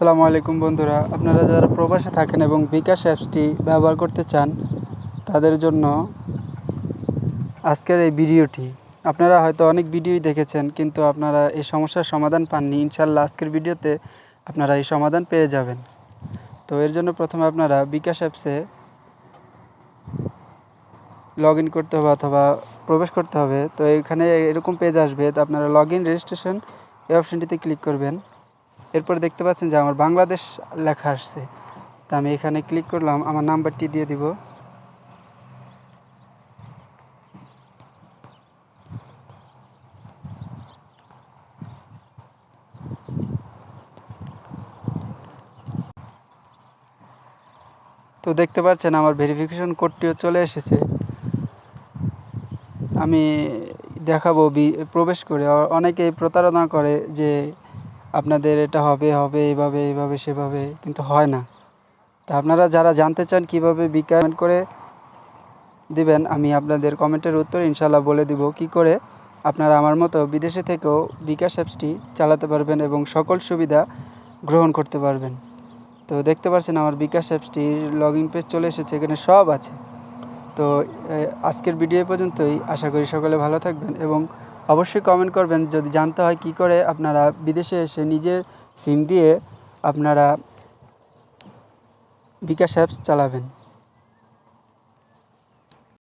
আসসালামু আলাইকুম বন্ধুরা। আপনারা যারা প্রবাসে থাকেন এবং বিকাশ অ্যাপসটি ব্যবহার করতে চান, তাদের জন্য আজকের এই ভিডিওটি। আপনারা হয়তো অনেক ভিডিওই দেখেছেন, কিন্তু আপনারা এই সমস্যার সমাধান পাননি। ইনশাল্লাহ আজকের ভিডিওতে আপনারা এই সমাধান পেয়ে যাবেন। তো এর জন্য প্রথমে আপনারা বিকাশ অ্যাপসে লগ ইন করতে হবে অথবা প্রবেশ করতে হবে। তো এখানে এরকম পেজ আসবে, তো আপনারা লগ ইন রেজিস্ট্রেশন এই অপশানটিতে ক্লিক করবেন। এরপর দেখতে পাচ্ছেন যে আমার বাংলাদেশ লেখা আসছে। তা আমি এখানে ক্লিক করলাম, আমার নাম্বারটি দিয়ে দিব। তো দেখতে পাচ্ছেন আমার ভেরিফিকেশন কোডটিও চলে এসেছে। আমি দেখাবো প্রবেশ করে। অনেকেই প্রতারণা করে যে আপনাদের এটা হবে হবে এভাবে এভাবে সেভাবে, কিন্তু হয় না। তা আপনারা যারা জানতে চান কীভাবে বিকাশ করে দিবেন, আমি আপনাদের কমেন্টের উত্তর ইনশাল্লাহ বলে দিব। কি করে? আপনারা আমার মতো বিদেশে থেকেও বিকাশ অ্যাপসটি চালাতে পারবেন এবং সকল সুবিধা গ্রহণ করতে পারবেন। তো দেখতে পাচ্ছেন আমার বিকাশ অ্যাপসটির লগ ইন পেজ চলে এসেছে, এখানে সব আছে। তো আজকের ভিডিও পর্যন্তই। আশা করি সকলে ভালো থাকবেন এবং অবশ্যই কমেন্ট করবেন। যদি জানতে হয় কি করে আপনারা বিদেশে এসে নিজের সিম দিয়ে আপনারা বিকাশ অ্যাপস চালাবেন।